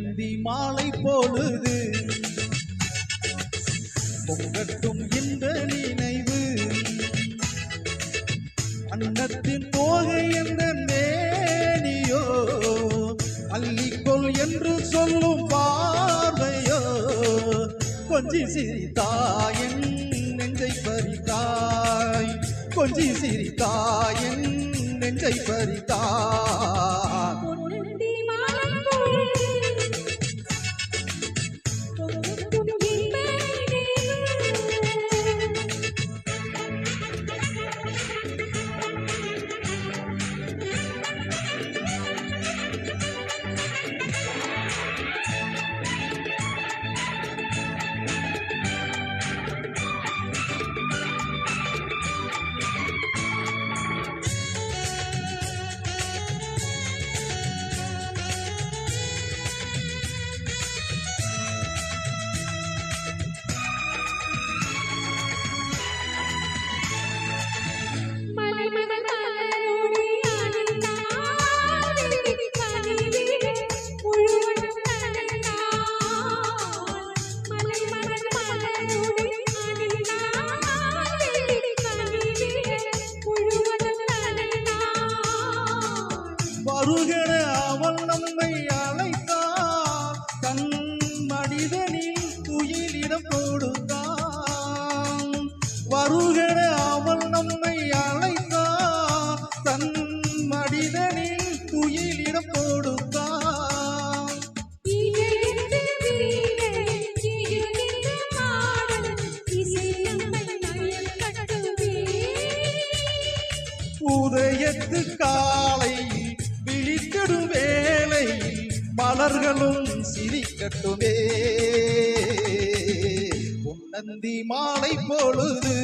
நந்தி மாலை பொழுது பொங்கட்டும் இந்த நினைவு. அன்னத்தின் போகை என்ற மேனியோ அள்ளிக்கொள் என்று சொல்லும் பார்வையோ கொஞ்சி சிரித்தாயன் நெஞ்சை பறித்தாய். கொஞ்சி சிரித்தாயன் நெஞ்சை பறித்தாய். துயிலிடம் கொடுத்தான். வருகிற அவள் நம்மை அழைத்தார் தன் மனிதனில் துயிலிடம் கொடுத்தான். உதயத்து காலை விழித்திடும் வேளை மலர்களும் சிரிக்கட்டுமே. பொன்னந்தி மாலை பொழுது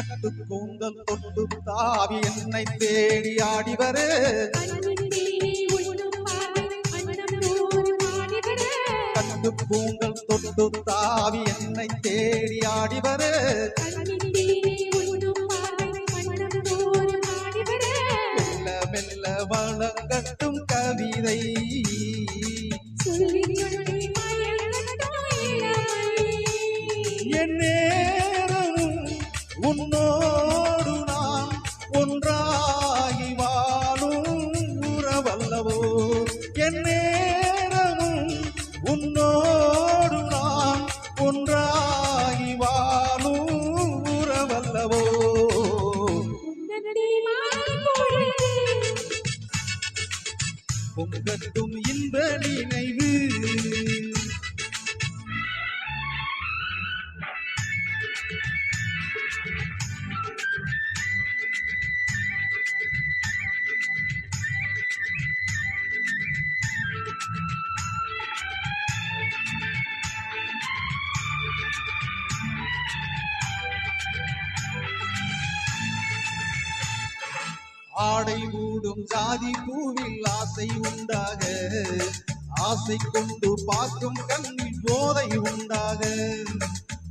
கட்டு கூந்தல் தொட்டு தாவி என்னை தேடி ஆடி வர கண்ணின் தேனே உண்ணும் பார்வை, அன்னம் நூறு பாடி வர. கட்டு கூந்தல் தொட்டு தாவி என்னை தேடி ஆடி வர கண்ணின் தேனே உண்ணும் பார்வை, அன்னம் நூறு பாடி வர. மெல்ல மெல்ல வளங்கட்டும் கவிதை உன்னோடு நான் ஒன்றாகி வாழும் உறவல்லவோ? என் நேரமும் உன்னோடு நான் ஒன்றாகி வாழும் உறவல்லவோ? பொங்கட்டும் இன்ப நினைவு. ஆடை மூடும் ஜாதி பூவில் ஆசை உண்டாக. ஆசை கொண்டு பார்க்கும் கண்ணில் போதை உண்டாக.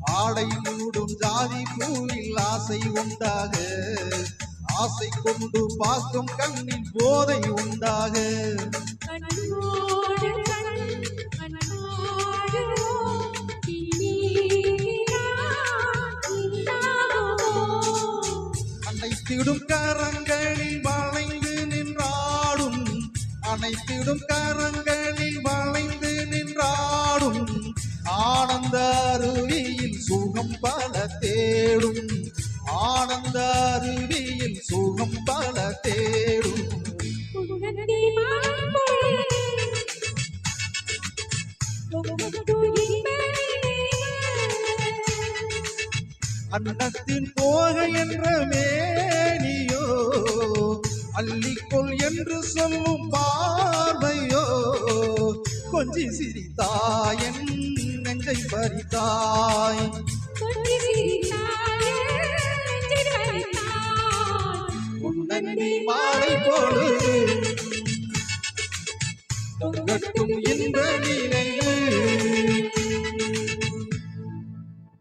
ஆடை மூடும் ஜாதி பூவில் ஆசை உண்டாக. ஆசை கொண்டு பார்க்கும் கண்ணில் போதை உண்டாக. அனைத்திடும் கரங்களில் வளைந்து நின்றாடும். அனைத்திடும் கரங்களில் வளைந்து நின்றாடும். ஆனந்த அருவியில் சுகம் பல தேடும். ஆனந்த அருவியில் சுகம் பல தேடும். உன்னதி அன்னத்தின் போக என்ற மேனியோ அள்ளிக்கொள் என்று சொல்லும் பார்வையோ கொஞ்சி சிரித்தாயன் நெஞ்சை பறித்தாய். போடு. தொங்கட்டும் இன்ப